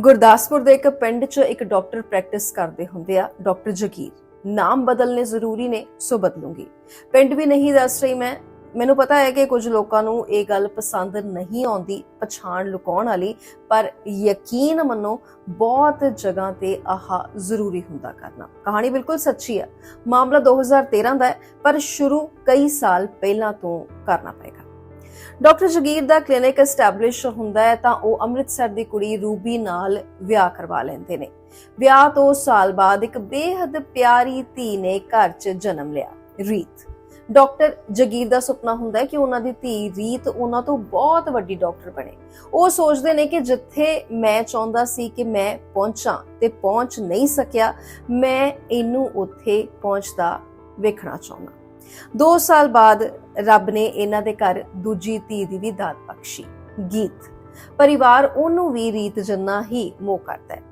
ਗੁਰਦਾਸਪੁਰ ਦੇ ਇੱਕ ਪਿੰਡ 'ਚ ਇੱਕ ਡਾਕਟਰ ਪ੍ਰੈਕਟਿਸ ਕਰਦੇ ਹੁੰਦੇ ਆ, ਡਾਕਟਰ ਜਗੀਰ। ਨਾਮ ਬਦਲਨੇ ਜ਼ਰੂਰੀ ਨੇ, ਸੋ ਬਦਲੂੰਗੀ। ਪਿੰਡ ਵੀ ਨਹੀਂ ਦੱਸ ਰਹੀ ਮੈਂ। ਮੈਨੂੰ ਪਤਾ ਹੈ ਕਿ ਕੁਝ ਲੋਕਾਂ ਨੂੰ ਇਹ ਗੱਲ ਪਸੰਦ ਨਹੀਂ ਆਉਂਦੀ, ਪਛਾਣ ਲੁਕਾਉਣ ਵਾਲੀ, ਪਰ ਯਕੀਨ ਮੰਨੋ, ਬਹੁਤ ਜਗ੍ਹਾ ਤੇ ਆਹ ਜ਼ਰੂਰੀ ਹੁੰਦਾ ਕਰਨਾ। ਕਹਾਣੀ ਬਿਲਕੁਲ ਸੱਚੀ ਹੈ। ਮਾਮਲਾ 2013 ਦਾ ਹੈ, ਪਰ ਸ਼ੁਰੂ ਕਈ ਸਾਲ ਪਹਿਲਾਂ ਤੋਂ ਕਰਨਾ ਪਏਗਾ। ਡਾਕਟਰ ਜਗੀਰ ਦਾ ਕਲੀਨਿਕ ਐਸਟੈਬਲਿਸ਼ ਹੁੰਦਾ ਹੈ ਤਾਂ ਉਹ ਅੰਮ੍ਰਿਤਸਰ ਦੀ ਕੁੜੀ ਰੂਬੀ ਨਾਲ ਵਿਆਹ ਕਰਵਾ ਲੈਂਦੇ ਨੇ। ਵਿਆਹ ਤੋਂ ਸਾਲ ਬਾਅਦ ਇੱਕ ਬੇਹੱਦ ਪਿਆਰੀ ਧੀ ਨੇ ਘਰ 'ਚ ਜਨਮ ਲਿਆ, ਰੀਤ। ਡਾਕਟਰ ਜਗੀਰ ਦਾ ਸੁਪਨਾ ਹੁੰਦਾ ਹੈ ਕਿ ਉਹਨਾਂ ਦੀ ਧੀ ਰੀਤ ਉਹਨਾਂ ਤੋਂ ਬਹੁਤ ਵੱਡੀ ਡਾਕਟਰ ਬਣੇ। ਉਹ ਸੋਚਦੇ ਨੇ ਕਿ ਜਿੱਥੇ ਮੈਂ ਚਾਹੁੰਦਾ ਸੀ ਕਿ ਮੈਂ ਪਹੁੰਚਾਂ ਤੇ ਪਹੁੰਚ ਨਹੀਂ ਸਕਿਆ, ਮੈਂ ਇਹਨੂੰ ਉੱਥੇ ਪਹੁੰਚਦਾ ਵੇਖਣਾ ਚਾਹੁੰਦਾ। 2 ਸਾਲ ਬਾਅਦ ਰੱਬ ਨੇ ਇਹਨਾਂ ਦੇ ਘਰ ਦੂਜੀ ਧੀ ਦੀ ਵੀ ਦਾਤ ਬਖਸ਼ੀ, ਗੀਤ। ਪਰਿਵਾਰ ਉਹਨੂੰ ਵੀ ਰੀਤ ਜੰਨਾ ਹੀ ਮੋਹ ਕਰਦਾ ਹੈ।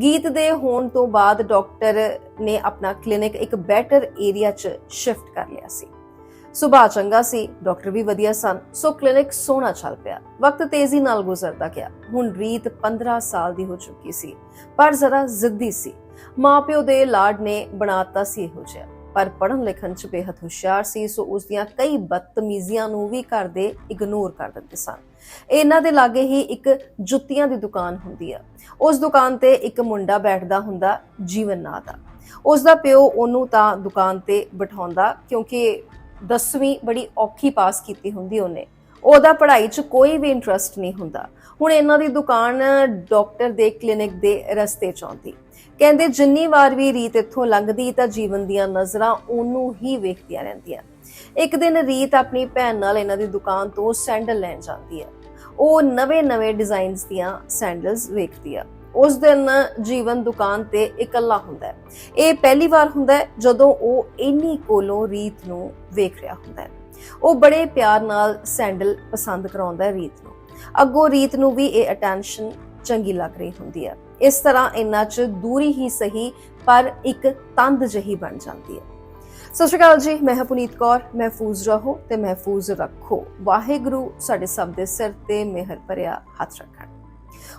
ਗੀਤ ਦੇ ਹੋਣ ਤੋਂ ਬਾਅਦ ਡਾਕਟਰ ਨੇ ਆਪਣਾ ਕਲੀਨਿਕ ਇੱਕ ਬੈਟਰ ਏਰੀਆ 'ਚ ਸ਼ਿਫਟ ਕਰ ਲਿਆ ਸੀ। ਸੁਭਾਅ ਚੰਗਾ ਸੀ, ਡਾਕਟਰ ਵੀ ਵਧੀਆ ਸਨ, ਸੋ ਕਲੀਨਿਕ ਸੋਹਣਾ ਚੱਲ ਪਿਆ। ਵਕਤ ਤੇਜ਼ੀ ਨਾਲ ਗੁਜ਼ਰਦਾ ਗਿਆ। ਹੁਣ ਰੀਤ 15 ਸਾਲ ਦੀ ਹੋ ਚੁੱਕੀ ਸੀ, ਪਰ ਜ਼ਰਾ ਜ਼ਿੱਦੀ ਸੀ। ਮਾਪਿਓ ਦੇ ਲਾਡ ਨੇ ਬਣਾਤਾ ਸੀ ਇਹੋ ਜਿਹਾ। ਪਰ ਪੜ੍ਹਨ ਲਿਖਣ ਚ ਬੇਹੱਦ ਹੁਸ਼ਿਆਰ ਸੀ, ਸੋ ਉਸ ਦੀਆਂ ਕਈ ਬਦਤਮੀਜ਼ੀਆਂ ਨੂੰ ਵੀ ਘਰ ਦੇ ਇਗਨੋਰ ਕਰ ਦਿੰਦੇ ਸਨ। ਇਹਨਾਂ ਦੇ ਲਾਗੇ ਹੀ ਇੱਕ ਜੁੱਤੀਆਂ ਦੀ ਦੁਕਾਨ ਹੁੰਦੀ ਆ। ਉਸ ਦੁਕਾਨ ਤੇ ਇੱਕ ਮੁੰਡਾ ਬੈਠਦਾ ਹੁੰਦਾ ਜੀਵਨ ਨਾਂ ਦਾ। ਉਸ ਦਾ ਪਿਓ ਉਹਨੂੰ ਤਾਂ ਦੁਕਾਨ ਤੇ ਬਿਠਾਉਂਦਾ, ਕਿਉਂਕਿ 10ਵੀਂ ਬੜੀ ਔਖੀ ਪਾਸ ਕੀਤੀ ਹੁੰਦੀ ਉਹਨੇ। ਉਹਦਾ ਪੜ੍ਹਾਈ 'ਚ ਕੋਈ ਵੀ ਇੰਟਰਸਟ ਨਹੀਂ ਹੁੰਦਾ। ਹੁਣ ਇਹਨਾਂ ਦੀ ਦੁਕਾਨ ਡਾਕਟਰ ਦੇ ਕਲੀਨਿਕ ਦੇ ਰਸਤੇ 'ਚ ਆਉਂਦੀ। ਕਹਿੰਦੇ ਜਿੰਨੀ ਵਾਰ ਵੀ ਰੀਤ ਇੱਥੋਂ ਲੰਘਦੀ ਤਾਂ ਜੀਵਨ ਦੀਆਂ ਨਜ਼ਰਾਂ ਉਹਨੂੰ ਹੀ ਵੇਖਦੀਆਂ ਰਹਿੰਦੀਆਂ। ਇੱਕ ਦਿਨ ਰੀਤ ਆਪਣੀ ਭੈਣ ਨਾਲ ਇਹਨਾਂ ਦੀ ਦੁਕਾਨ ਤੋਂ ਸੈਂਡਲ ਲੈਣ ਜਾਂਦੀ ਹੈ। ਉਹ ਨਵੇਂ-ਨਵੇਂ ਡਿਜ਼ਾਈਨਸ ਦੀਆਂ ਸੈਂਡਲਸ ਵੇਖਦੀ ਆ। ਉਸ ਦਿਨ ਜੀਵਨ ਦੁਕਾਨ ਤੇ ਇਕੱਲਾ ਹੁੰਦਾ ਹੈ। ਇਹ ਪਹਿਲੀ ਵਾਰ ਹੁੰਦਾ ਹੈ ਜਦੋਂ ਉਹ ਇੰਨੀ ਕੋਲੋਂ ਰੀਤ ਨੂੰ ਵੇਖ ਰਿਹਾ ਹੁੰਦਾ ਹੈ। ਉਹ ਬੜੇ ਪਿਆਰ ਨਾਲ ਸੈਂਡਲ ਪਸੰਦ ਕਰਾਉਂਦਾ ਹੈ ਰੀਤ ਨੂੰ। ਅੱਗੋਂ ਰੀਤ ਨੂੰ ਵੀ ਇਹ ਅਟੈਂਸ਼ਨ ਚੰਗੀ ਲੱਗ ਰਹੀ ਹੁੰਦੀ ਹੈ। ਇਸ ਤਰ੍ਹਾਂ ਇਹਨਾਂ 'ਚ ਦੂਰੀ ਹੀ ਸਹੀ, ਪਰ ਇੱਕ ਤੰਦ ਜਹੀ ਬਣ ਜਾਂਦੀ ਹੈ। ਸਤਿ ਸ਼੍ਰੀ ਅਕਾਲ ਜੀ, ਮੈਂ ਪੁਨੀਤ ਕੌਰ, ਮਹਿਫੂਜ਼ ਰਹੋ ਤੇ ਮਹਿਫੂਜ਼ ਰੱਖੋ। ਵਾਹਿਗੁਰੂ ਸਾਡੇ ਸਭ ਦੇ ਸਿਰ ਤੇ ਮਿਹਰ ਭਰਿਆ ਹੱਥ ਰੱਖਣ।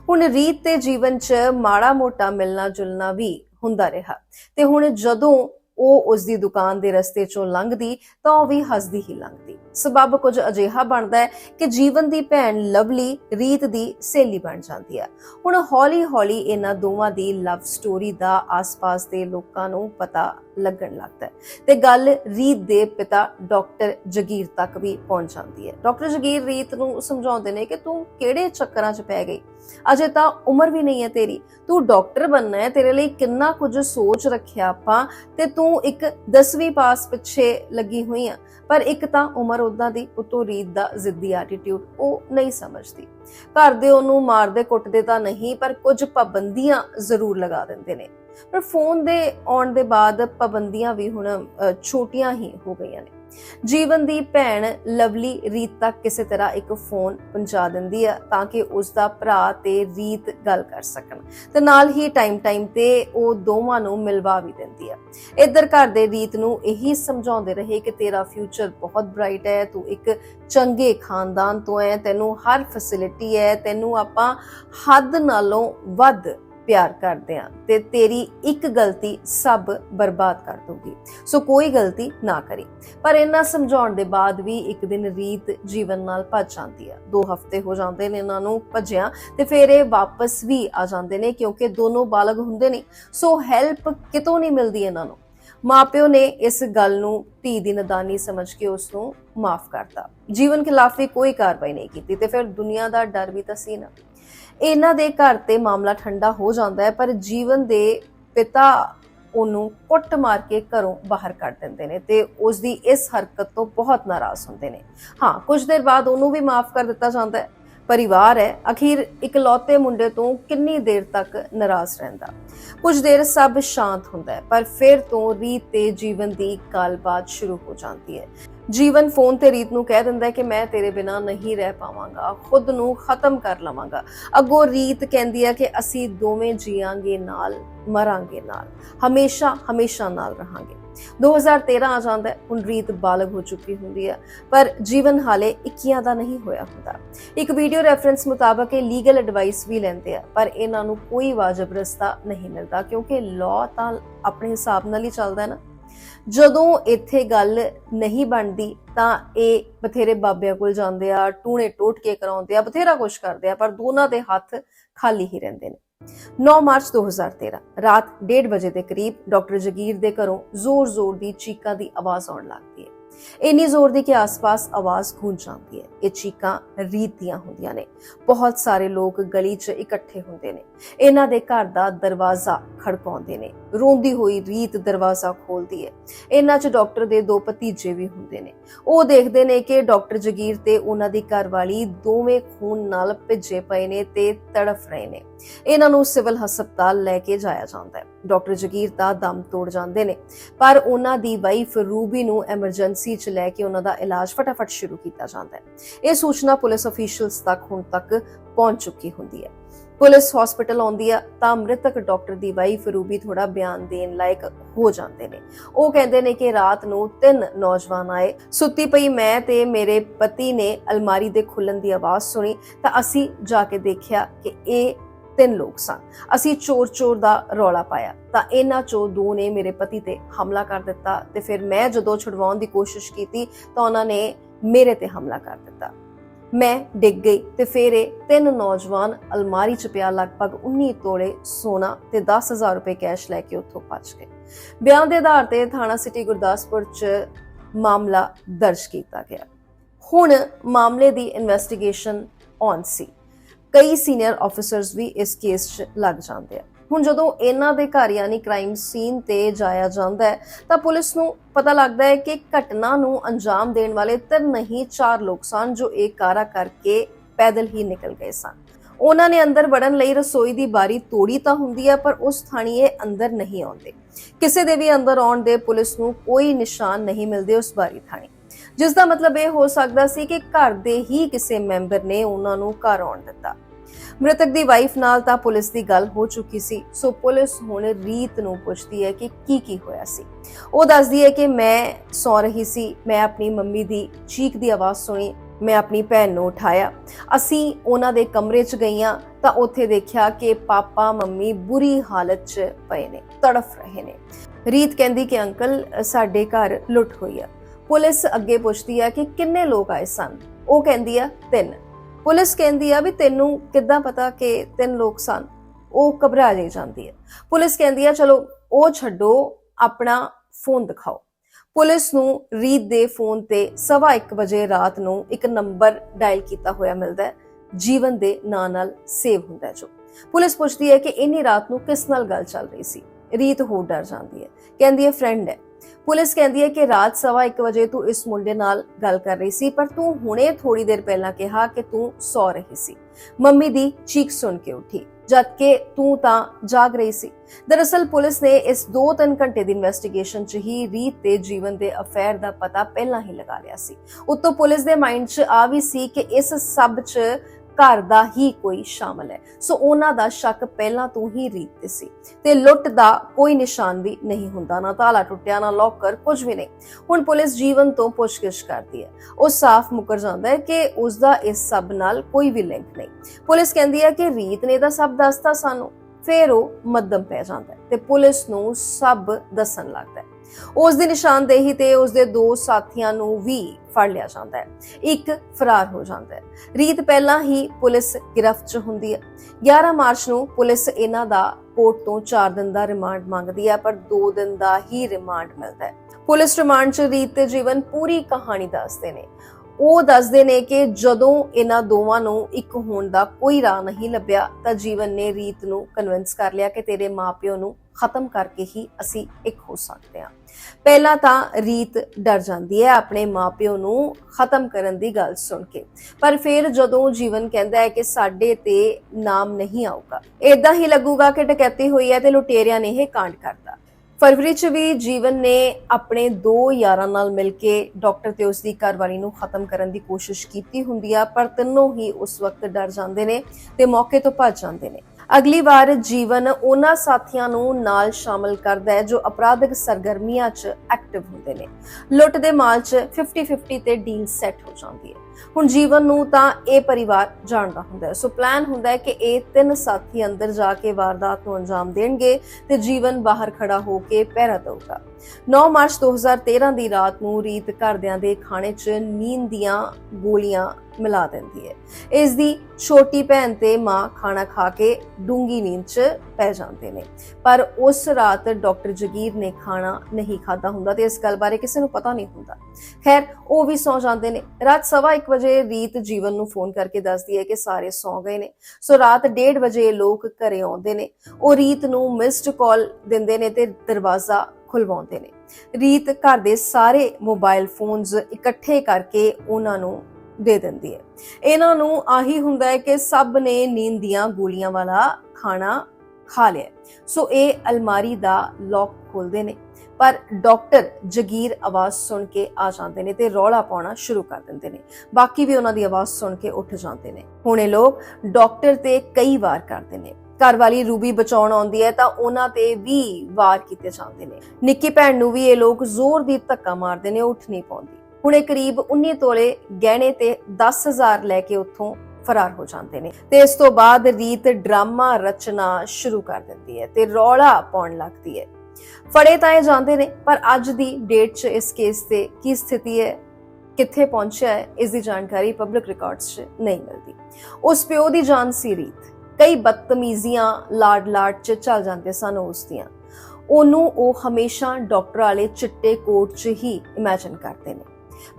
ਹੁਣ ਰੀਤ ਤੇ ਜੀਵਨ 'ਚ ਮਾੜਾ ਮੋਟਾ ਮਿਲਣਾ ਜੁਲਣਾ ਵੀ ਹੁੰਦਾ ਰਿਹਾ ਤੇ ਹੁਣ ਜਦੋਂ ਉਹ ਉਸ ਦੀ ਦੁਕਾਨ ਦੇ ਰਸਤੇ 'ਚੋਂ ਲੰਘਦੀ ਤਾਂ ਉਹ ਵੀ ਹੱਸਦੀ ਹੀ ਲੰਘਦੀ। ਸਬਬ ਕੁਝ ਅਜਿਹਾ ਬਣਦਾ ਹੈ ਕਿ ਜੀਵਨ ਦੀ ਭੈਣ ਲਵਲੀ, ਰੀਤ ਦੀ ਸਹੇਲੀ ਬਣ ਜਾਂਦੀ ਹੈ। ਹੁਣ ਹੌਲੀ-ਹੌਲੀ ਇਹਨਾਂ ਦੋਵਾਂ ਦੀ ਲਵ ਸਟੋਰੀ ਦਾ ਆਸ-ਪਾਸ ਦੇ ਲੋਕਾਂ ਨੂੰ ਪਤਾ ਲੱਗਣ ਲੱਗਦਾ ਹੈ ਤੇ ਗੱਲ ਰੀਤ ਦੇ ਪਿਤਾ ਡਾਕਟਰ ਜਗੀਰ ਤੱਕ ਵੀ ਪਹੁੰਚ ਜਾਂਦੀ ਹੈ। ਡਾਕਟਰ ਜਗੀਰ ਰੀਤ ਨੂੰ ਸਮਝਾਉਂਦੇ ਨੇ ਕਿ ਤੂੰ ਕਿਹੜੇ ਚੱਕਰਾਂ 'ਚ ਪੈ ਗਈ? ਅਜੇ ਤਾਂ ਉਮਰ ਵੀ ਨਹੀਂ ਹੈ ਤੇਰੀ। ਤੂੰ ਡਾਕਟਰ ਬਣਨਾ ਹੈ, ਤੇਰੇ ਲਈ ਕਿੰਨਾ ਕੁਝ ਸੋਚ ਰੱਖਿਆ ਆਪਾਂ ਤੇ ਤੂੰ ਇੱਕ 10ਵੀਂ ਪਾਸ ਪਿੱਛੇ ਲੱਗੀ ਹੋਈ ਆ। ਪਰ ਇੱਕ ਤਾਂ ਉਮਰ ਉਦਾਂ ਦੀ ਉਤੋਂ ਰੀਤ ਦਾ ਜ਼ਿੱਦੀ ਐਟੀਟਿਊਡ ਉਹ ਨਹੀਂ ਸਮਝਦੀ। ਘਰ ਦੇ ਉਹਨੂੰ ਮਾਰਦੇ ਕੁੱਟਦੇ ਤਾਂ ਨਹੀਂ, ਪਰ ਕੁਝ ਪਾਬੰਦੀਆਂ ਜ਼ਰੂਰ ਲਗਾ ਦਿੰਦੇ ਨੇ। ਪਰ ਫੋਨ ਦੇ ਆਉਣ ਦੇ ਬਾਅਦ ਪਾਬੰਦੀਆਂ ਵੀ ਹੁਣ ਛੋਟੀਆਂ ਹੀ ਹੋ ਗਈਆਂ ਨੇ। ਜੀਵਨ ਦੀ ਭੈਣ ਲਵਲੀ ਰੀਤ ਤੱਕ ਕਿਸੇ ਤਰ੍ਹਾਂ ਇੱਕ ਫੋਨ ਪਹੁੰਚਾ ਦਿੰਦੀ ਆ ਤਾਂ ਕਿ ਉਸ ਦਾ ਭਰਾ ਤੇ ਰੀਤ ਗੱਲ ਕਰ ਸਕਣ ਤੇ ਨਾਲ ਹੀ ਟਾਈਮ ਟਾਈਮ ਤੇ ਉਹ ਦੋਵਾਂ ਨੂੰ ਮਿਲਵਾ ਵੀ ਦਿੰਦੀ ਆ। ਇੱਧਰ ਘਰ ਦੇ ਰੀਤ ਨੂੰ ਇਹੀ ਸਮਝਾਉਂਦੇ ਰਹੇ ਕਿ ਤੇਰਾ ਫਿਊਚਰ ਬਹੁਤ ਬ੍ਰਾਈਟ ਹੈ, ਤੂੰ ਇੱਕ ਚੰਗੇ ਖਾਨਦਾਨ ਤੋਂ ਹੈ ਤੈਨੂੰ ਹਰ ਫੈਸਿਲਿਟੀ ਹੈ, ਤੈਨੂੰ ਆਪਾਂ ਹੱਦ ਨਾਲੋਂ ਵੱਧ ਪਿਆਰ ਕਰਦੇ ਆ ਤੇ ਤੇਰੀ ਇੱਕ ਗਲਤੀ ਸਭ ਬਰਬਾਦ ਕਰ ਦੂਗੀ ਸੋ ਕੋਈ ਗਲਤੀ ਨਾ ਕਰੀ। ਪਰ ਇਹਨਾਂ ਸਮਝਾਉਣ ਦੇ ਬਾਅਦ ਵੀ ਇੱਕ ਦਿਨ ਰੀਤ ਜੀਵਨ ਨਾਲ ਭੱਜ ਜਾਂਦੀ ਆ ਦੋ ਹਫ਼ਤੇ ਹੋ ਜਾਂਦੇ ਨੇ ਇਹਨਾਂ ਨੂੰ ਭੱਜਿਆ ਤੇ ਫਿਰ ਇਹ ਵਾਪਸ ਵੀ ਆ ਜਾਂਦੇ ਨੇ ਕਿਉਂਕਿ ਦੋਨੋਂ ਬਾਲਗ ਹੁੰਦੇ ਨੇ। ਸੋ ਹੈਲਪ ਕਿਤੋਂ ਨਹੀਂ ਮਿਲਦੀ ਇਹਨਾਂ ਨੂੰ। ਮਾਪਿਓ ਨੇ ਇਸ ਗੱਲ ਨੂੰ ਧੀ ਦੀ ਨਦਾਨੀ ਸਮਝ ਕੇ ਉਸ ਨੂੰ ਮਾਫ ਕਰਤਾ। ਜੀਵਨ ਖਿਲਾਫ ਵੀ ਕੋਈ ਕਾਰਵਾਈ ਨਹੀਂ ਕੀਤੀ ਤੇ ਫਿਰ ਦੁਨੀਆ ਦਾ ਡਰ ਵੀ ਤਾਂ ਸੀ ਨਾ। ਇਹਨਾਂ ਦੇ ਘਰ ਤੇ ਮਾਮਲਾ ਠੰਡਾ ਹੋ ਜਾਂਦਾ ਹੈ, ਪਰ ਜੀਵਨ ਦੇ ਪਿਤਾ ਉਹਨੂੰ ਕੁੱਟ ਮਾਰ ਕੇ ਘਰੋਂ ਬਾਹਰ ਕੱਢ ਦਿੰਦੇ ਨੇ ਤੇ ਉਸ ਦੀ ਇਸ ਹਰਕਤ ਤੋਂ ਬਹੁਤ ਨਾਰਾਜ਼ ਹੁੰਦੇ ਨੇ। ਹਾਂ, ਕੁਝ ਦੇਰ ਬਾਅਦ ਉਹਨੂੰ ਵੀ ਮਾਫ ਕਰ ਦਿੱਤਾ ਜਾਂਦਾ ਹੈ। ਪਰਿਵਾਰ ਹੈ, ਅਖੀਰ ਇਕਲੌਤੇ ਮੁੰਡੇ ਤੋਂ ਕਿੰਨੀ ਦੇਰ ਤੱਕ ਨਾਰਾਜ਼ ਰਹਿੰਦਾ? ਕੁਝ ਦੇਰ ਸਭ ਸ਼ਾਂਤ ਹੁੰਦਾ ਹੈ, ਪਰ ਫਿਰ ਤੋਂ ਰੀਤ ਤੇ ਜੀਵਨ ਦੀ ਗੱਲਬਾਤ ਸ਼ੁਰੂ ਹੋ ਜਾਂਦੀ ਹੈ। ਜੀਵਨ ਫੋਨ ਤੇ ਰੀਤ ਨੂੰ ਕਹਿ ਦਿੰਦਾ ਹੈ ਕਿ ਮੈਂ ਤੇਰੇ ਬਿਨਾ ਨਹੀਂ ਰਹਿ ਪਾਵਾਂਗਾ, ਖੁਦ ਨੂੰ ਖਤਮ ਕਰ ਲਵਾਂਗਾ। ਅੱਗੋਂ ਰੀਤ ਕਹਿੰਦੀ ਹੈ ਕਿ ਅਸੀਂ ਦੋਵੇਂ ਜੀਵਾਂਗੇ ਨਾਲ, ਮਰਾਂਗੇ ਨਾਲ। ਹਮੇਸ਼ਾ ਹਮੇਸ਼ਾ ਨਾਲ ਰਹਾਂਗੇ। 2013 ਆ ਜਾਂਦਾ ਹੈ, ਬਾਲਗ ਹੋ ਚੁੱਕੀ ਹੁੰਦੀ ਹੈ ਪਰ ਜੀਵਨ ਹਾਲੇ 21 ਦਾ ਨਹੀਂ ਹੋਇਆ ਹੁੰਦਾ। ਇੱਕ ਵੀਡੀਓ ਰੈਫਰੈਂਸ ਮੁਤਾਬਕ ਇਹ ਲੀਗਲ ਐਡਵਾਈਸ ਵੀ ਲੈਂਦੇ ਆ ਪਰ ਇਹਨਾਂ ਨੂੰ ਕੋਈ ਵਾਜਬ ਰਸਤਾ ਨਹੀਂ ਮਿਲਦਾ ਕਿਉਂਕਿ ਲਾਅ ਤਾਂ ਆਪਣੇ ਹਿਸਾਬ ਨਾਲ ਹੀ ਚੱਲਦਾ ਨਾ। ਜਦੋਂ ਇੱਥੇ ਗੱਲ ਨਹੀਂ ਬਣਦੀ ਤਾਂ ਇਹ ਬਥੇਰੇ ਬਾਬਿਆਂ ਕੋਲ ਜਾਂਦੇ ਆ ਟੂਣੇ ਟੋਟ ਕੇ ਕਰਾਉਂਦੇ ਆ ਬਥੇਰਾ ਕੁਝ ਕਰਦੇ ਆ ਪਰ ਦੋਨਾਂ ਦੇ ਹੱਥ ਖਾਲੀ ਹੀ ਰਹਿੰਦੇ ਨੇ। 9 ਮਾਰਚ 2013 ਰਾਤ 1:30 ਵਜੇ ਦੇ ਕਰੀਬ ਡਾਕਟਰ ਜਗੀਰ ਦੇ ਘਰੋਂ ਜ਼ੋਰ-ਜ਼ੋਰ ਦੀ ਚੀਕਾਂ ਦੀ ਆਵਾਜ਼ ਆਉਣ ਲੱਗਦੀ ਹੈ ਇੰਨੀ ਜ਼ੋਰ ਦੀ ਕਿ ਆਸ-ਪਾਸ ਆਵਾਜ਼ ਗੂੰਜ ਜਾਂਦੀ ਹੈ। ਇਹ ਚੀਕਾਂ ਰੀਤ ਦੀਆਂ ਹੁੰਦੀਆਂ ਨੇ। ਬਹੁਤ ਸਾਰੇ ਲੋਕ ਗਲੀ 'ਚ ਇਕੱਠੇ ਹੁੰਦੇ ਨੇ। ਇਹਨਾਂ ਦੇ ਘਰ ਦਾ ਦਰਵਾਜ਼ਾ ਖੜਕਾਉਂਦੇ ਨੇ। ਰੋਂਦੀ ਹੋਈ ਰੀਤ ਦਰਵਾਜ਼ਾ ਖੋਲਦੀ ਹੈ। ਇਹਨਾਂ 'ਚ ਡਾਕਟਰ ਦੇ ਦੋ ਭਤੀਜੇ ਵੀ ਹੁੰਦੇ ਨੇ। ਉਹ ਦੇਖਦੇ ਨੇ ਕਿ ਡਾਕਟਰ ਜਗੀਰ ਤੇ ਉਹਨਾਂ ਦੀ ਘਰਵਾਲੀ ਦੋਵੇਂ ਖੂਨ ਨਾਲ ਭਿੱਜੇ ਪਏ ਨੇ ਤੇ ਤੜਫ ਰਹੇ ਨੇ। ਇਹਨਾਂ ਨੂੰ ਸਿਵਲ ਹਸਪਤਾਲ ਲੈ ਕੇ ਜਾਇਆ ਜਾਂਦਾ ਹੈ। ਡਾਕਟਰ ਜਗੀਰ ਦਾ ਦਮ ਤੋੜ ਜਾਂਦੇ ਨੇ। ਪਰ ਉਹਨਾਂ ਦੀ ਵਾਈਫ ਰੂਬੀ ਨੂੰ ਐਮਰਜੈਂਸੀ 'ਚ ਲੈ ਕੇ ਉਹਨਾਂ ਦਾ ਇਲਾਜ ਫਟਾਫਟ ਸ਼ੁਰੂ ਕੀਤਾ ਜਾਂਦਾ ਹੈ। ਇਹ ਸੂਚਨਾ ਪੁਲਿਸ ਅਫੀਸ਼ੀਅਲਸ ਤੱਕ ਹੁਣ ਤੱਕ ਪਹੁੰਚ ਚੁੱਕੀ ਹੁੰਦੀ ਹੈ। ਪੁਲਿਸ ਹਸਪੀਟਲ ਆਉਂਦੀ ਆ ਤਾਂ ਮ੍ਰਿਤਕ ਡਾਕਟਰ ਦੀ ਵਾਈਫ ਰੂਬੀ ਥੋੜਾ ਬਿਆਨ ਦੇਣ ਲਾਇਕ ਹੋ ਜਾਂਦੇ ਨੇ। ਉਹ ਕਹਿੰਦੇ ਨੇ ਕਿ ਰਾਤ ਨੂੰ ਤਿੰਨ ਨੌਜਵਾਨ ਆਏ। ਸੁੱਤੀ ਪਈ ਮੈਂ ਤੇ ਮੇਰੇ ਪਤੀ ਨੇ ਅਲਮਾਰੀ ਦੇ ਖੁੱਲਣ ਦੀ ਆਵਾਜ਼ ਸੁਣੀ ਤਾਂ ਅਸੀਂ ਜਾ ਕੇ ਦੇਖਿਆ ਕਿ ਇਹ ਤਿੰਨ ਲੋਕ ਸਨ। ਅਸੀਂ ਚੋਰ-ਚੋਰ ਦਾ ਰੌਲਾ ਪਾਇਆ। ਤਾਂ ਇਹਨਾਂ ਚੋਂ ਦੋ ਨੇ ਮੇਰੇ ਪਤੀ ਤੇ ਹਮਲਾ ਕਰ ਦਿੱਤਾ ਤੇ ਫਿਰ ਮੈਂ ਜਦੋਂ ਛੁਡਵਾਉਣ ਦੀ ਕੋਸ਼ਿਸ਼ ਕੀਤੀ ਤਾਂ ਉਹਨਾਂ ਨੇ ਮੇਰੇ ਤੇ ਹਮਲਾ ਕਰ ਦਿੱਤਾ। ਮੈਂ ਡਿੱਗ ਗਈ ਤੇ ਫਿਰ ਇਹ ਤਿੰਨ ਨੌਜਵਾਨ ਅਲਮਾਰੀ 'ਚ ਪਿਆ ਲਗਭਗ 19 ਤੋਲੇ ਸੋਨਾ ਤੇ 10000 ਰੁਪਏ ਕੈਸ਼ ਲੈ ਕੇ ਉੱਥੋਂ ਭੱਜ ਗਏ। ਬਿਆਨ ਦੇ ਆਧਾਰ ਤੇ ਥਾਣਾ ਸਿਟੀ ਗੁਰਦਾਸਪੁਰ 'ਚ ਮਾਮਲਾ ਦਰਜ ਕੀਤਾ ਗਿਆ। ਹੁਣ ਮਾਮਲੇ ਦੀ ਇਨਵੈਸਟੀਗੇਸ਼ਨ ਔਨ ਸੀ। ਕਈ ਸੀਨੀਅਰ ਆਫੀਸਰਸ ਵੀ ਇਸ ਕੇਸ 'ਚ ਲੱਗ ਜਾਂਦੇ ਆ। ਹੁਣ ਜਦੋਂ ਇਹਨਾਂ ਦੇ ਘਰ ਯਾਨੀ ਕ੍ਰਾਈਮ ਸੀਨ ਤੇ ਜਾਇਆ ਜਾਂਦਾ ਹੈ, ਤਾਂ ਪੁਲਿਸ ਨੂੰ ਪਤਾ ਲੱਗਦਾ ਹੈ ਕਿ ਘਟਨਾ ਨੂੰ ਅੰਜਾਮ ਦੇਣ ਵਾਲੇ ਤਿੰਨ ਨਹੀਂ ਚਾਰ ਲੋਕ ਸਨ ਜੋ ਇਹ ਕਾਰਾ ਕਰਕੇ ਪੈਦਲ ਹੀ ਨਿਕਲ ਗਏ ਸਨ। ਉਹਨਾਂ ਨੇ ਅੰਦਰ ਵੜਨ ਲਈ ਰਸੋਈ ਦੀ ਬਾਰੀ ਤੋੜੀ ਤਾਂ ਹੁੰਦੀ ਹੈ, ਪਰ ਉਸ ਥਾਣੀਏ ਅੰਦਰ ਨਹੀਂ ਆਉਂਦੇ। ਕਿਸੇ ਦੇ ਵੀ ਅੰਦਰ ਆਉਣ ਦੇ ਪੁਲਿਸ ਨੂੰ ਕੋਈ ਨਿਸ਼ਾਨ ਨਹੀਂ ਮਿਲਦੇ ਉਸ ਬਾਰੀ ਥਾਣੀ। ਜਿਸ ਦਾ ਮਤਲਬ ਇਹ ਹੋ ਸਕਦਾ ਸੀ ਕਿ ਘਰ ਦੇ ਹੀ ਕਿਸੇ ਮੈਂਬਰ ਨੇ ਉਹਨਾਂ ਨੂੰ ਘਰ ਆਉਣ ਦਿੱਤਾ। ਮ੍ਰਿਤਕ ਦੀ ਵਾਈਫ ਨਾਲ ਤਾਂ ਪੁਲਿਸ ਦੀ ਗੱਲ ਹੋ ਚੁੱਕੀ ਸੀ, ਸੋ ਪੁਲਿਸ ਹੁਣ ਰੀਤ ਨੂੰ ਪੁੱਛਦੀ ਹੈ ਕਿ ਕੀ ਕੀ ਹੋਇਆ ਸੀ। ਉਹ ਦੱਸਦੀ ਹੈ ਕਿ ਮੈਂ ਸੌ ਰਹੀ ਸੀ, ਮੈਂ ਆਪਣੀ ਮੰਮੀ ਦੀ ਚੀਕ ਦੀ ਆਵਾਜ਼ ਸੁਣੀ, ਮੈਂ ਆਪਣੀ ਭੈਣ ਨੂੰ ਉਠਾਇਆ। ਅਸੀਂ ਉਹਨਾਂ ਦੇ ਕਮਰੇ 'ਚ ਗਈਆਂ ਤਾਂ ਉੱਥੇ ਦੇਖਿਆ ਕਿ ਪਾਪਾ, ਮੰਮੀ ਬੁਰੀ ਹਾਲਤ 'ਚ ਪਏ ਨੇ, ਤੜਫ ਰਹੇ ਨੇ। ਰੀਤ ਕਹਿੰਦੀ ਕਿ ਅੰਕਲ, ਸਾਡੇ ਘਰ ਲੁੱਟ ਹੋਈ ਆ। ਪੁਲਿਸ ਅੱਗੇ ਪੁੱਛਦੀ ਆ ਕਿ ਕਿੰਨੇ ਲੋਕ ਆਏ ਸਨ? ਉਹ ਕਹਿੰਦੀ ਆ ਤਿੰਨ। ਪੁਲਿਸ ਕਹਿੰਦੀ ਆ ਵੀ ਤੈਨੂੰ ਕਿੱਦਾਂ ਪਤਾ ਕਿ ਤਿੰਨ ਲੋਕ ਸਨ? ਉਹ ਘਬਰਾ ਜਾਈ ਜਾਂਦੀ ਹੈ ਪੁਲਿਸ ਕਹਿੰਦੀ ਆ, ਚਲੋ, ਉਹ ਛੱਡੋ, ਆਪਣਾ ਫੋਨ ਦਿਖਾਓ। ਪੁਲਿਸ ਨੂੰ ਰੀਤ ਦੇ ਫੋਨ ਤੇ ਸਵਾ ਇੱਕ ਵਜੇ ਰਾਤ ਨੂੰ ਇੱਕ ਨੰਬਰ ਡਾਇਲ ਕੀਤਾ ਹੋਇਆ ਮਿਲਦਾ ਹੈ। ਜੀਵਨ ਦੇ ਨਾਂ ਨਾਲ ਸੇਵ ਹੁੰਦਾ ਜੋ। ਪੁਲਿਸ ਪੁੱਛਦੀ ਹੈ ਕਿ ਇੰਨੀ ਰਾਤ ਨੂੰ ਕਿਸ ਨਾਲ ਗੱਲ ਚੱਲ ਰਹੀ ਸੀ? ਰੀਤ ਹੋ ਡਰ ਜਾਂਦੀ ਹੈ। ਕਹਿੰਦੀ ਹੈ, ਫਰੈਂਡ ਹੈ। ਪੁਲਿਸ ਕਹਿੰਦੀ ਹੈ ਕਿ ਰਾਤ ਸਵਾ 1 ਵਜੇ ਤੂੰ ਇਸ ਮੁੰਡੇ ਨਾਲ ਗੱਲ ਕਰ ਰਹੀ ਸੀ, ਪਰ ਤੂੰ ਹੁਣੇ ਥੋੜੀ ਦੇਰ ਪਹਿਲਾਂ ਕਿਹਾ ਕਿ ਤੂੰ ਸੌ ਰਹੀ ਸੀ। ਮੰਮੀ ਦੀ ਚੀਕ ਸੁਣ ਕੇ ਉੱਠੀ, ਜਦਕਿ ਤੂੰ ਤਾਂ ਜਾਗ ਰਹੀ ਸੀ। ਦਰਅਸਲ ਪੁਲਿਸ ਨੇ ਇਸ 2-3 ਘੰਟੇ ਦੀ ਇਨਵੈਸਟੀਗੇਸ਼ਨ 'ਚ ਹੀ ਰੀਤ ਤੇ ਜੀਵਨ ਦੇ ਅਫੇਅਰ ਦਾ ਪਤਾ ਪਹਿਲਾਂ ਹੀ ਲਗਾ ਲਿਆ ਸੀ। ਉਤੋਂ ਪੁਲਿਸ ਦੇ ਮਾਈਂਡ 'ਚ ਆ ਵੀ ਸੀ ਕਿ ਇਸ ਸਭ 'ਚ ਘਰ ਦਾ ਹੀ ਕੋਈ ਸ਼ਾਮਲ ਹੈ। ਸੋ ਉਹਨਾਂ ਦਾ ਸ਼ੱਕ ਪਹਿਲਾਂ ਤੋਂ ਹੀ ਰੀਤ ਤੇ ਸੀ ਤੇ ਲੁੱਟ ਦਾ ਕੋਈ ਨਿਸ਼ਾਨ ਵੀ ਨਹੀਂ ਹੁੰਦਾ। ਨਾ ਤਾਲਾ ਟੁੱਟਿਆ, ਨਾ ਲੌਕਰ, ਕੁਝ ਵੀ ਨਹੀਂ। ਹੁਣ ਪੁਲਿਸ ਜੀਵਨ ਤੋਂ ਪੁੱਛਗਿੱਛ ਕਰਦੀ ਹੈ। ਉਹ ਸਾਫ਼ ਮੁਕਰ ਜਾਂਦਾ ਹੈ ਕਿ ਉਸ ਦਾ ਇਸ ਸਭ ਨਾਲ ਕੋਈ ਵੀ ਲਿੰਕ ਨਹੀਂ। ਪੁਲਿਸ ਕਹਿੰਦੀ ਹੈ ਕਿ ਰੀਤ ਨੇ ਤਾਂ ਸਭ ਦੱਸਤਾ ਸਾਨੂੰ। ਫਿਰ ਉਹ ਮੱਧਮ ਪੈ ਜਾਂਦਾ ਤੇ ਪੁਲਿਸ ਨੂੰ ਸਭ ਦੱਸਣ ਲੱਗਦਾ ਉਸ ਦੀ ਨਿਸ਼ਾਨਦੇਹੀ ਤੇ ਉਸ ਦੇ ਦੋ ਸਾਥੀਆਂ ਨੂੰ ਵੀ ਫੜ ਲਿਆ ਜਾਂਦਾ ਹੈ। ਇੱਕ ਫਰਾਰ ਹੋ ਜਾਂਦਾ ਹੈ। ਰੀਤ ਪਹਿਲਾਂ ਹੀ ਪੁਲਿਸ ਗ੍ਰਿਫਤ 'ਚ ਹੁੰਦੀ ਹੈ। 11 ਮਾਰਚ ਨੂੰ ਪੁਲਿਸ ਇਹਨਾਂ ਦਾ ਕੋਰਟ ਤੋਂ 4 ਦਿਨ ਦਾ ਰਿਮਾਂਡ ਮੰਗਦੀ ਹੈ, ਪਰ 2 ਦਿਨ ਦਾ ਹੀ ਰਿਮਾਂਡ ਮਿਲਦਾ ਹੈ। ਪੁਲਿਸ ਰਿਮਾਂਡ 'ਚ ਰੀਤ ਤੇ ਜੀਵਨ ਪੂਰੀ ਕਹਾਣੀ ਦੱਸਦੇ ਨੇ। ਉਹ ਦੱਸਦੇ ਨੇ ਕਿ ਜਦੋਂ ਇਹਨਾਂ ਦੋਵਾਂ ਨੂੰ ਇੱਕ ਹੋਣ ਦਾ ਕੋਈ ਰਾਹ ਨਹੀਂ ਲੱਭਿਆ, ਤਾਂ ਜੀਵਨ ਨੇ ਰੀਤ ਨੂੰ ਕਨਵਿੰਸ ਕਰ ਲਿਆ ਕਿ ਤੇਰੇ ਮਾਪਿਓ ਨੂੰ ਖਤਮ ਕਰਕੇ ਹੀ ਅਸੀਂ ਇੱਕ ਹੋ ਸਕਦੇ ਹਾਂ। ਪਹਿਲਾਂ ਤਾਂ ਰੀਤ ਡਰ ਜਾਂਦੀ ਹੈ ਆਪਣੇ ਮਾਪਿਓ ਨੂੰ ਖਤਮ ਕਰਨ ਦੀ ਗੱਲ ਸੁਣ ਕੇ। ਪਰ ਫਿਰ ਜਦੋਂ ਜੀਵਨ ਕਹਿੰਦਾ ਹੈ ਕਿ ਸਾਡੇ ਤੇ ਨਾਮ ਨਹੀਂ ਆਊਗਾ ਇਦਾਂ ਹੀ ਲੱਗੂਗਾ ਕਿ ਡਕੈਤੀ ਹੋਈ ਹੈ ਤੇ ਲੁਟੇਰਿਆਂ ਨੇ ਇਹ ਕਾਂਡ ਕਰਤਾ ਫਰਵਰੀ ਚ ਵੀ ਜੀਵਨ ਨੇ ਆਪਣੇ ਦੋ ਯਾਰਾਂ ਨਾਲ ਮਿਲ ਕੇ ਡਾਕਟਰ ਤੇ ਉਸ ਦੀ ਘਰਵਾਲੀ ਨੂੰ ਖਤਮ ਕਰਨ ਦੀ ਕੋਸ਼ਿਸ਼ ਕੀਤੀ ਹੁੰਦੀ ਆ, ਪਰ ਤਿੰਨੋਂ ਹੀ ਉਸ ਵਕਤ ਡਰ ਜਾਂਦੇ ਨੇ ਤੇ ਮੌਕੇ ਤੋਂ ਭੱਜ ਜਾਂਦੇ ਨੇ। ਅਗਲੀ ਵਾਰ ਜੀਵਨ ਉਹਨਾਂ ਸਾਥੀਆਂ ਨੂੰ ਨਾਲ ਸ਼ਾਮਲ ਕਰਦਾ ਹੈ ਜੋ ਅਪਰਾਧਿਕ ਸਰਗਰਮੀਆਂ 'ਚ ਐਕਟਿਵ ਹੁੰਦੇ ਨੇ। ਲੁੱਟ ਦੇ ਮਾਲ 'ਚ 50-50 ਤੇ ਡੀਲ ਸੈੱਟ ਹੋ ਜਾਂਦੀ ਹੈ। ਹੁਣ ਜੀਵਨ ਨੂੰ ਤਾਂ ਇਹ ਪਰਿਵਾਰ ਜਾਣਦਾ ਹੁੰਦਾ ਹੈ। ਸੋ ਪਲਾਨ ਹੁੰਦਾ ਹੈ ਕਿ ਇਹ ਤਿੰਨ ਸਾਥੀ ਅੰਦਰ ਜਾ ਕੇ ਵਾਰਦਾਤ ਨੂੰ ਅੰਜਾਮ ਦੇਣਗੇ ਤੇ ਜੀਵਨ ਬਾਹਰ ਖੜਾ ਹੋ ਕੇ ਪਹਿਰਾ ਦੇਊਗਾ। 9 ਮਾਰਚ 2013 ਦੀ ਰਾਤ ਨੂੰ ਰੀਤ ਘਰਦਿਆਂ ਦੇ ਖਾਣੇ 'ਚ ਨੀਂਦ ਦੀਆਂ ਗੋਲੀਆਂ ਮਿਲਾ ਦਿੰਦੀ ਹੈ। ਇਸ ਦੀ ਛੋਟੀ ਭੈਣ ਤੇ ਮਾਂ ਖਾਣਾ ਖਾ ਕੇ ਡੂੰਗੀ ਨੀਂਦ 'ਚ ਪੈ ਜਾਂਦੇ ਨੇ। ਪਰ ਉਸ ਰਾਤ ਡਾਕਟਰ ਜਗੀਰ ਨੇ ਖਾਣਾ ਨਹੀਂ ਖਾਦਾ ਹੁੰਦਾ ਤੇ ਇਸ ਗੱਲ ਬਾਰੇ ਕਿਸੇ ਨੂੰ ਪਤਾ ਨਹੀਂ ਹੁੰਦਾ। ਖੈਰ, ਉਹ ਵੀ ਸੌ ਜਾਂਦੇ ਨੇ। ਰਾਤ ਸਵਾ ਇੱਕ ਵਜੇ ਰੀਤ ਜੀਵਨ ਨੂੰ ਫੋਨ ਕਰਕੇ ਦੱਸਦੀ ਹੈ ਕਿ ਸਾਰੇ ਸੌ ਗਏ ਨੇ। ਸੋ ਰਾਤ 1:30 ਵਜੇ ਲੋਕ ਘਰੇ ਆਉਂਦੇ ਨੇ। ਉਹ ਰੀਤ ਨੂੰ ਮਿਸਡ ਕਾਲ ਦਿੰਦੇ ਨੇ ਤੇ ਦਰਵਾਜ਼ਾ ਖੁਲਵਾਉਂਦੇ ਨੇ। ਰੀਤ ਘਰ ਦੇ ਸਾਰੇ ਮੋਬਾਈਲ ਫੋਨਸ ਇਕੱਠੇ ਕਰਕੇ ਉਹਨਾਂ ਨੂੰ ਦੇ ਦਿੰਦੀ ਹੈ। ਇਹਨਾਂ ਨੂੰ ਆਹੀ ਹੁੰਦਾ ਹੈ ਕਿ ਸਭ ਨੇ ਨੀਂਦ ਦੀਆਂ ਗੋਲੀਆਂ ਵਾਲਾ ਖਾਣਾ ਖਾ ਲਿਆ ਸੋ ਇਹ ਅਲਮਾਰੀ ਦਾ ਲੌਕ ਖੋਲਦੇ ਨੇ। ਪਰ ਡਾਕਟਰ ਜਗੀਰ ਆਵਾਜ਼ ਸੁਣ ਕੇ ਆ ਜਾਂਦੇ ਨੇ ਤੇ ਰੌਲਾ ਪਾਉਣਾ ਸ਼ੁਰੂ ਕਰ ਦਿੰਦੇ ਨੇ। ਬਾਕੀ ਵੀ ਉਹਨਾਂ ਦੀ ਆਵਾਜ਼ ਸੁਣ ਕੇ ਉੱਠ ਜਾਂਦੇ ਨੇ। ਹੁਣ ਇਹ ਲੋਕ ਡਾਕਟਰ ਤੇ ਕਈ ਵਾਰ ਕਰਦੇ ਨੇ। ਘਰ ਵਾਲੀ ਰੂਬੀ ਬਚਾਉਣ ਆਉਂਦੀ ਹੈ ਤਾਂ ਉਹਨਾਂ ਤੇ ਵੀ ਵਾਰ ਕੀਤੇ ਜਾਂਦੇ ਨੇ। ਨਿੱਕੀ ਭੈਣ ਨੂੰ ਵੀ ਇਹ ਲੋਕ ਜ਼ੋਰ ਦੀ ਧੱਕਾ ਮਾਰਦੇ ਨੇ, ਉੱਠ ਨਹੀਂ ਪਾਉਂਦੀ। ਹੁਣ ਇਹ ਕਰੀਬ 19 ਤੋਲੇ ਗਹਿਣੇ ਤੇ 10000 ਲੈ ਕੇ ਉੱਥੋਂ ਫਰਾਰ ਹੋ ਜਾਂਦੇ ਨੇ। ਤੇ ਇਸ ਤੋਂ ਬਾਅਦ ਰੀਤ ਡਰਾਮਾ ਰਚਨਾ ਸ਼ੁਰੂ ਕਰ ਦਿੰਦੀ ਹੈ ਤੇ ਰੌਲਾ ਪਾਉਣ ਲੱਗਦੀ ਹੈ। ਫੜੇ ਤਾਂ ਇਹ ਜਾਂਦੇ ਨੇ, ਪਰ ਅੱਜ ਦੀ ਡੇਟ 'ਚ ਇਸ ਕੇਸ ਤੇ ਕੀ ਸਥਿਤੀ ਹੈ, ਕਿੱਥੇ ਪਹੁੰਚਿਆ ਹੈ, ਇਸ ਦੀ ਜਾਣਕਾਰੀ ਪਬਲਿਕ ਰਿਕਾਰਡਸ 'ਚ ਨਹੀਂ ਮਿਲਦੀ। ਉਸ ਪਿਓ ਦੀ ਜਾਨ ਸੀ ਰੀਤ। ਕਈ ਬਦਤਮੀਜ਼ੀਆਂ ਲਾਡ ਲਾਡ 'ਚ ਚੱਲ ਜਾਂਦੇ ਸਨ ਉਸ ਦੀਆਂ। ਉਹਨੂੰ ਉਹ ਹਮੇਸ਼ਾ ਡਾਕਟਰ ਵਾਲੇ ਚਿੱਟੇ ਕੋਟ 'ਚ ਹੀ ਇਮੇਜਿਨ ਕਰਦੇ ਨੇ।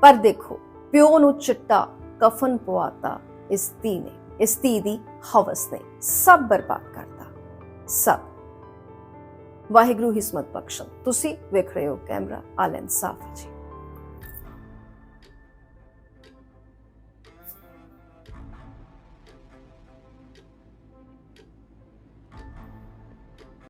ਪਰ ਦੇਖੋ, ਪਿਓ ਨੂੰ ਚਿੱਟਾ ਕਫਨ ਪਵਾਤਾ ਇਸ ਧੀ ਨੇ, ਇਸ ਧੀ ਦੀ ਹਵਸ ਨੇ, ਸਭ ਬਰਬਾਦ ਕਰਤਾ। ਸਭ। ਵਾਹਿਗੁਰੂ ਹਿਸਮਤ ਬਖਸ਼ਣ। ਤੁਸੀਂ ਵੇਖ ਰਹੇ ਹੋ ਕੈਮਰਾ ਆਲ ਇਨਸਾਫ ਜੀ।